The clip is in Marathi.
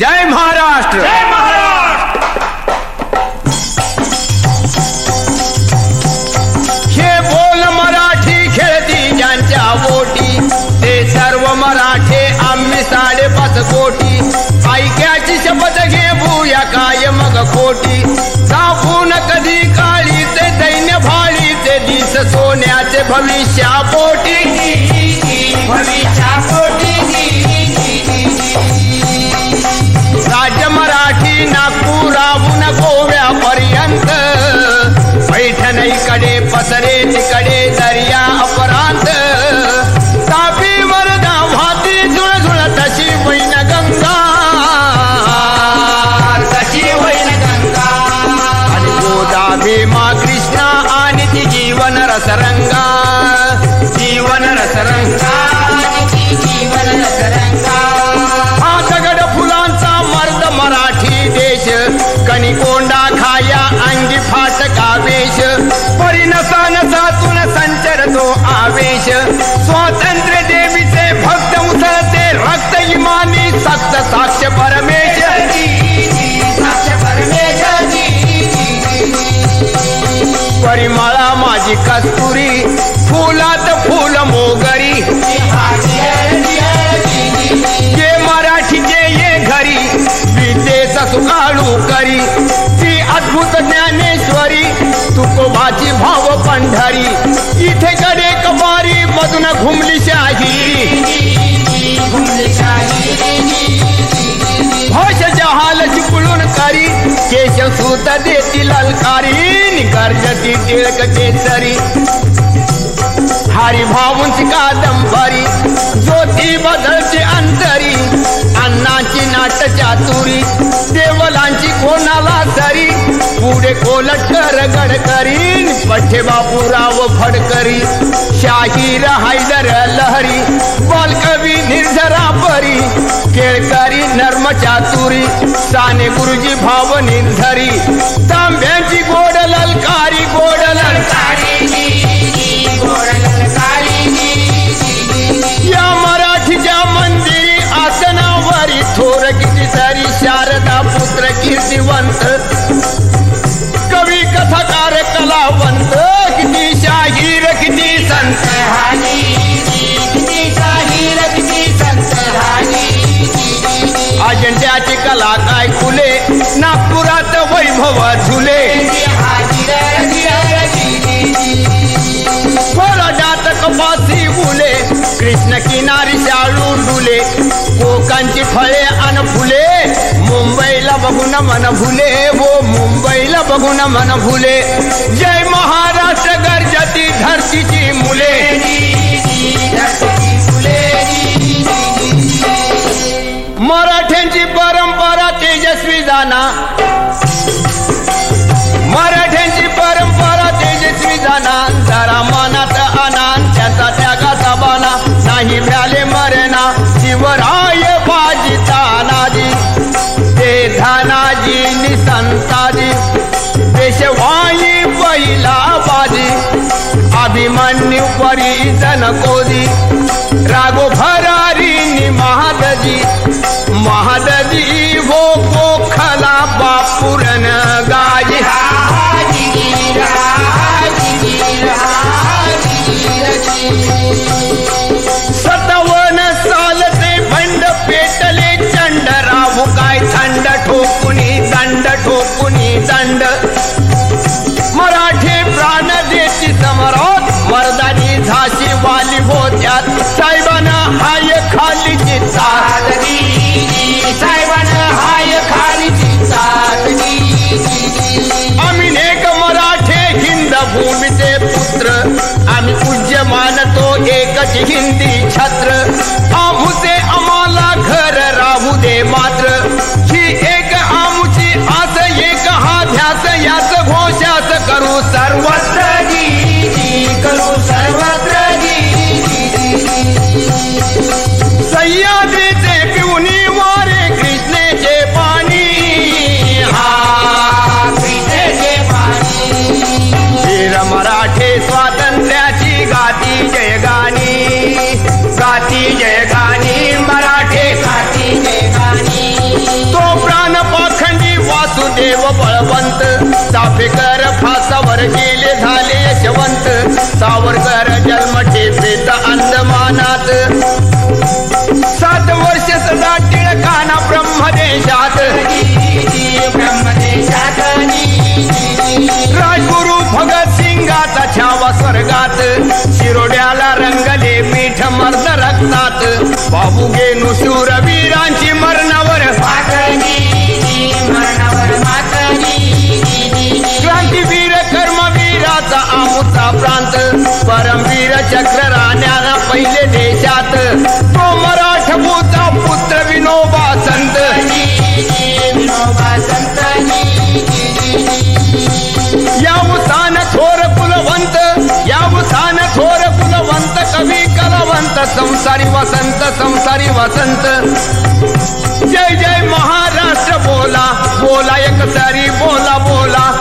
जय महाराष्ट्र! जय महाराष्ट्र! हे बोल मराठी खेळती ज्यांच्या बोटी ते सर्व मराठे आम्ही साडेपाच कोटी. ऐक्याची शपथ घे भूया काय मग खोटी. सापून कधी काळीचे दैन्य भाळीचे दिस सोन्याचे भविष्या पोटी भविष्या राज्य मराठी नागपुराहून गोव्यापर्यंत. पैठणीकडे पसरे तिकडे आवेश देवी से भक्त उसळते रक्त इमानी सक्त साक्ष परमेश। परिमळा माझी कस्तुरी, फुलात फुल मोगरी। ये मराठीचे ये घरी विद्येचा सुकाळू करी। ती अद्भुत ज्ञानेश्वरी, तुकोबाची भाव पंढरी। इथे कडे मन घुमली शाही होश जहाल चिपळून करी केश सूत देती ललकारी गर्जती टिळक केसरी. हरी भाऊंची कादंबरी ज्योती बदलची अंतरी अण्णाची नाट चातुरी देवलांची कोणाला तरी पुढे कोलट कर गडकरी पठ्ठे बापूराव फडकरी शाहीर हैदर लहरी बालकवी निर्झरा परी केळकरी नर्म चातुरी साने गुरुजी भाव निर्धरी तांब्यांची गोड ललकारी गोड ललकारी या मराठीच्या मंदिरी आसनावरी थोर कितीतरी शारदा पुत्र कीर्तिवंत अजंट्याची कला काय फुले? नागपुरात वैभव झुले. कोरडात कपासी फुले. कृष्ण किनारी शाळू डुले. कोकांची फळे अन फुले. मुंबईला बघून मन फुले. वो मुंबईला बघून मन फुले. जय महाराज! उपरी जन कोदी रागो भरारी महादजी महादजी वो पोखला बापुरन गाय आम्ही पूज्य मानतो एकच हिंदी छत्र. आमुचे आम्हाला घर राहू दे मात्र. ही एक आमुची आस एक हा ध्यास याच घोषास करू सर्वत्र करू सर्वत्र सह्याद्रीचे पिवणी वा सावरकर गेले झाले यशवंत. सावरकर जन्मठे प्रेत अंदमानात. सात वर्ष सदा टिळकाना ब्रह्मदेशात ब्रह्मदेशात. राजगुरु भगत सिंगाचा छावा स्वर्गात. जात. तो मराठभूचा पुत्र विनोबा संत. या उसान थोर कुलवंत या उसान थोर कुलवंत कवी कलवंत संसारी वसंत संसारी वसंत. जय जय महाराष्ट्र बोला बोला एक बोला.